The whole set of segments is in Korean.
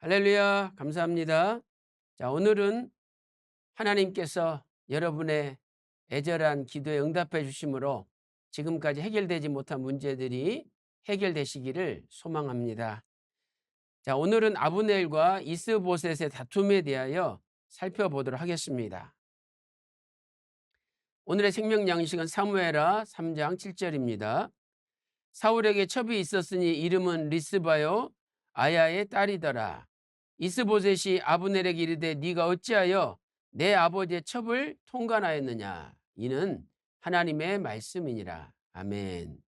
할렐루야, 감사합니다. 자, 오늘은 하나님께서 여러분의 애절한 기도에 응답해 주심으로 지금까지 해결되지 못한 문제들이 해결되시기를 소망합니다. 자, 오늘은 아브넬과 이스보셋의 다툼에 대하여 살펴보도록 하겠습니다. 오늘의 생명 양식은 사무엘하 3장 7절입니다. 사울에게 첩이 있었으니 이름은 리스바요 아야의 딸이더라. 이스보셋이 아브넬에게 이르되 네가 어찌하여 내 아버지의 첩을 통관하였느냐 이는 하나님의 말씀이니라. 아멘.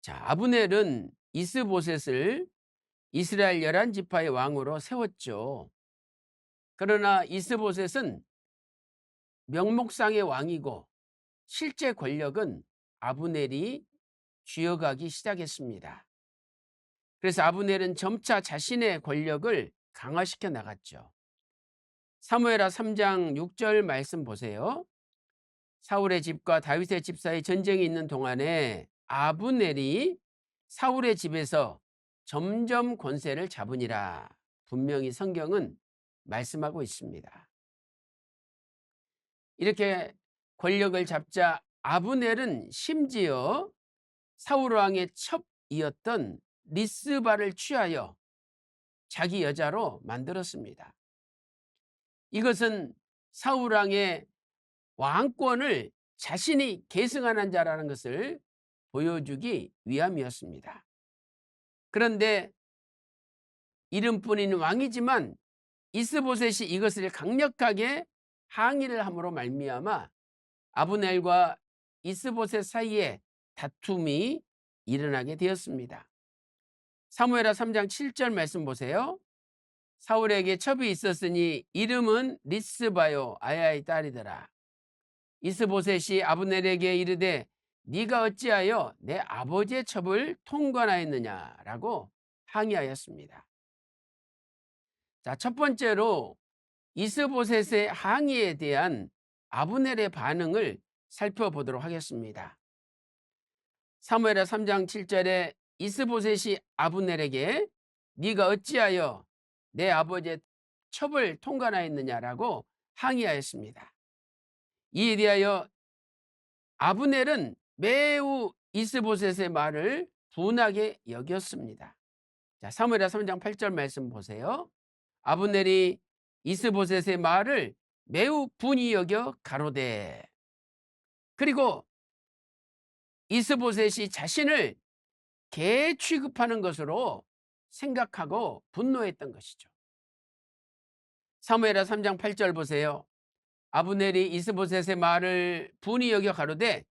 자, 아브넬은 이스보셋을 이스라엘 열한 지파의 왕으로 세웠죠. 그러나 이스보셋은 명목상의 왕이고 실제 권력은 아브넬이 쥐어가기 시작했습니다. 그래서 아브넬은 점차 자신의 권력을 강화시켜 나갔죠. 사무엘하 3장 6절 말씀 보세요. 사울의 집과 다윗의 집 사이 전쟁이 있는 동안에 아브넬이 사울의 집에서 점점 권세를 잡으니라. 분명히 성경은 말씀하고 있습니다. 이렇게 권력을 잡자 아브넬은 심지어 사울 왕의 첩이었던 리스바를 취하여 자기 여자로 만들었습니다. 이것은 사울 왕의 왕권을 자신이 계승하는 자라는 것을 보여주기 위함이었습니다. 그런데 이름뿐인 왕이지만 이스보셋이 이것을 강력하게 항의를 함으로 말미암아 아브넬과 이스보셋 사이에 다툼이 일어나게 되었습니다. 사무엘하 3장 7절 말씀 보세요. 사울에게 첩이 있었으니 이름은 리스바요 아야의 딸이더라. 이스보셋이 아브넬에게 이르되 네가 어찌하여 내 아버지의 첩을 통관하였느냐라고 항의하였습니다. 자, 첫 번째로 이스보셋의 항의에 대한 아브넬의 반응을 살펴보도록 하겠습니다. 사무엘하 3장 7절에 이스보셋이 아브넬에게 네가 어찌하여 내 아버지의 첩을 통관하였느냐라고 항의하였습니다. 이에 대하여 아브넬은 매우 이스보셋의 말을 분하게 여겼습니다. 자, 사무엘하 3장 8절 말씀 보세요. 아브넬이 이스보셋의 말을 매우 분이 여겨 가로되 그리고 이스보셋이 자신을 개 취급하는 것으로 생각하고 분노했던 것이죠. 사무엘하 3장 8절 보세요. 아브넬이 이스보셋의 말을 분이 여겨 가로되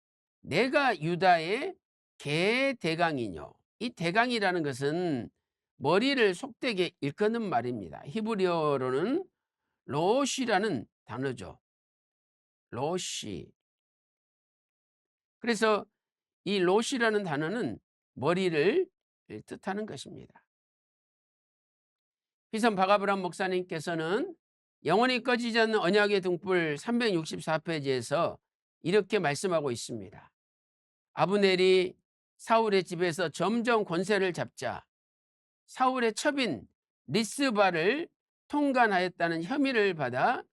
내가 유다의 개 대강이뇨. 이 대강이라는 것은 머리를 속되게 일컫는 말입니다. 히브리어로는 로시라는 단어죠. 로시. 그래서 이 로시라는 단어는 머리를 뜻하는 것입니다. 비선 바가브람 목사님께서는 영원히 꺼지지 않는 언약의 등불 364페이지에서 이렇게 말씀하고 있습니다. 아브넬이 사울의 집에서 점점 권세를 잡자 사울의 첩인 리스바를 통관하였다는 혐의를 받아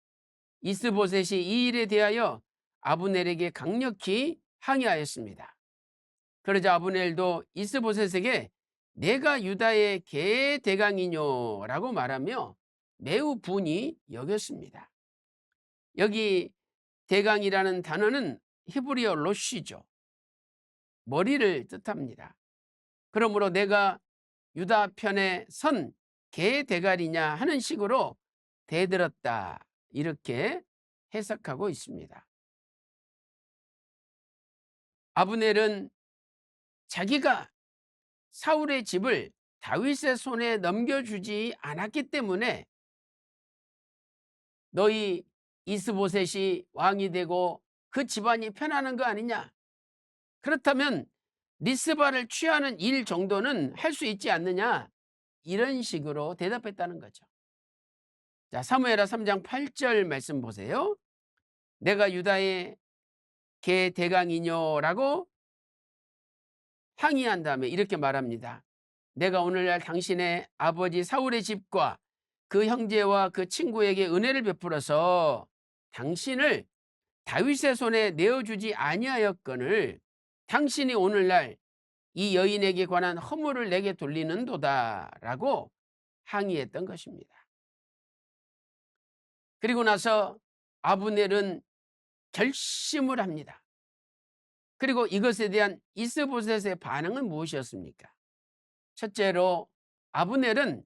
이스보셋이 이 일에 대하여 아브넬에게 강력히 항의하였습니다. 그러자 아브넬도 이스보셋에게 내가 유다의 개 대강이뇨라고 말하며 매우 분이 여겼습니다. 여기 대강이라는 단어는 히브리어 로시죠. 머리를 뜻합니다. 그러므로 내가 유다 편에 선 개 대가리냐 하는 식으로 대들었다. 이렇게 해석하고 있습니다. 아브넬은 자기가 사울의 집을 다윗의 손에 넘겨주지 않았기 때문에 너희 이스보셋이 왕이 되고 그 집안이 편하는 거 아니냐? 그렇다면 리스바를 취하는 일 정도는 할 수 있지 않느냐? 이런 식으로 대답했다는 거죠. 자, 사무엘하 3장 8절 말씀 보세요. 내가 유다의 개 대강이뇨라고 항의한 다음에 이렇게 말합니다. 내가 오늘날 당신의 아버지 사울의 집과 그 형제와 그 친구에게 은혜를 베풀어서 당신을 다윗의 손에 내어주지 아니하였거늘 당신이 오늘날 이 여인에게 관한 허물을 내게 돌리는 도다라고 항의했던 것입니다. 그리고 나서 아브넬은 결심을 합니다. 그리고 이것에 대한 이스보셋의 반응은 무엇이었습니까? 첫째로 아브넬은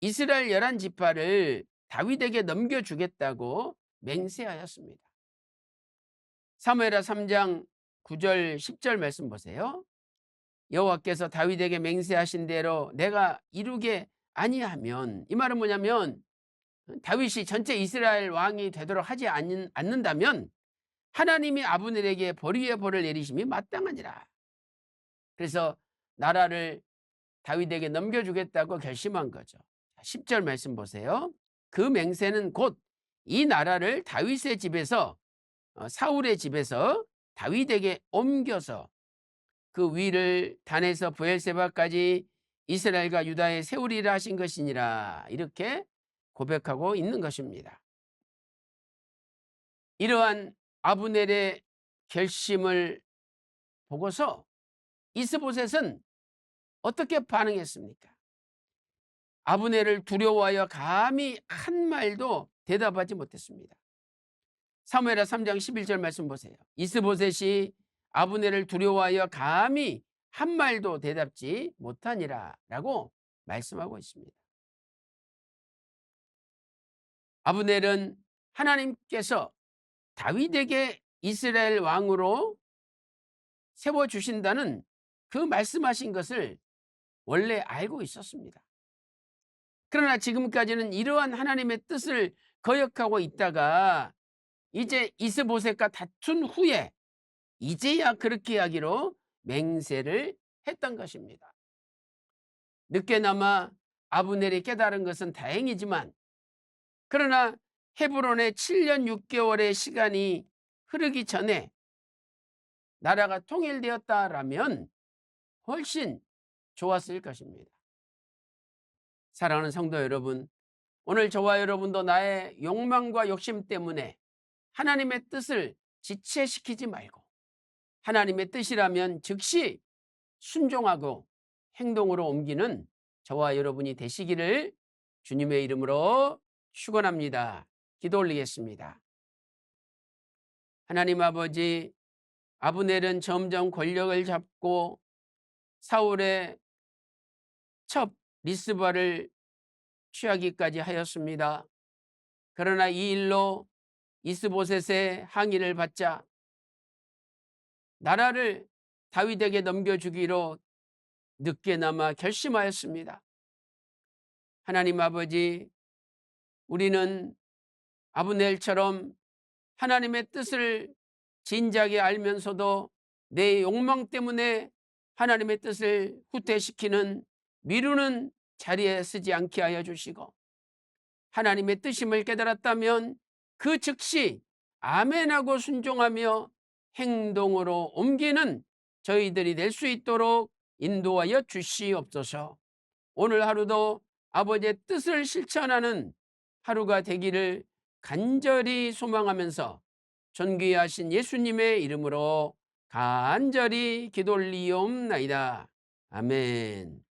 이스라엘 열한 지파를 다윗에게 넘겨주겠다고 맹세하였습니다. 사무엘하 3장 9절 10절 말씀 보세요. 여호와께서 다윗에게 맹세하신 대로 내가 이루게 아니하면 이 말은 뭐냐면 다윗이 전체 이스라엘 왕이 되도록 하지 않는, 않는다면 하나님이 아브넬에게 벌위의 벌을 내리심이 마땅하니라. 그래서 나라를 다윗에게 넘겨주겠다고 결심한 거죠. 10절 말씀 보세요. 그 맹세는 곧 이 나라를 다윗의 집에서 어, 사울의 집에서 다윗에게 옮겨서 그 위를 단에서 부엘세바까지 이스라엘과 유다에 세우리라 하신 것이니라 이렇게 고백하고 있는 것입니다. 이러한 아브넬의 결심을 보고서 이스보셋은 어떻게 반응했습니까? 아브넬을 두려워하여 감히 한 말도 대답하지 못했습니다. 사무엘하 3장 11절 말씀 보세요. 이스보셋이 아브넬을 두려워하여 감히 한 말도 대답지 못하니라 라고 말씀하고 있습니다. 아브넬은 하나님께서 다윗에게 이스라엘 왕으로 세워주신다는 그 말씀하신 것을 원래 알고 있었습니다. 그러나 지금까지는 이러한 하나님의 뜻을 거역하고 있다가 이제 이스보셋과 다툰 후에 이제야 그렇게 하기로 맹세를 했던 것입니다. 늦게나마 아브넬이 깨달은 것은 다행이지만 그러나 헤브론의 7년 6개월의 시간이 흐르기 전에 나라가 통일되었다라면 훨씬 좋았을 것입니다. 사랑하는 성도 여러분, 오늘 저와 여러분도 나의 욕망과 욕심 때문에 하나님의 뜻을 지체시키지 말고 하나님의 뜻이라면 즉시 순종하고 행동으로 옮기는 저와 여러분이 되시기를 주님의 이름으로 축원합니다. 기도 올리겠습니다. 하나님 아버지 아브넬은 점점 권력을 잡고 사울의 첩 리스바를 취하기까지 하였습니다. 그러나 이 일로 이스보셋의 항의를 받자 나라를 다윗에게 넘겨주기로 늦게나마 결심하였습니다. 하나님 아버지 우리는 아브넬처럼 하나님의 뜻을 진작에 알면서도 내 욕망 때문에 하나님의 뜻을 후퇴시키는 미루는 자리에 쓰지 않게 하여 주시고 하나님의 뜻임을 깨달았다면 그 즉시 아멘하고 순종하며 행동으로 옮기는 저희들이 될 수 있도록 인도하여 주시옵소서. 오늘 하루도 아버지의 뜻을 실천하는 하루가 되기를 간절히 소망하면서 존귀하신 예수님의 이름으로 간절히 기도 올리옵나이다. 아멘.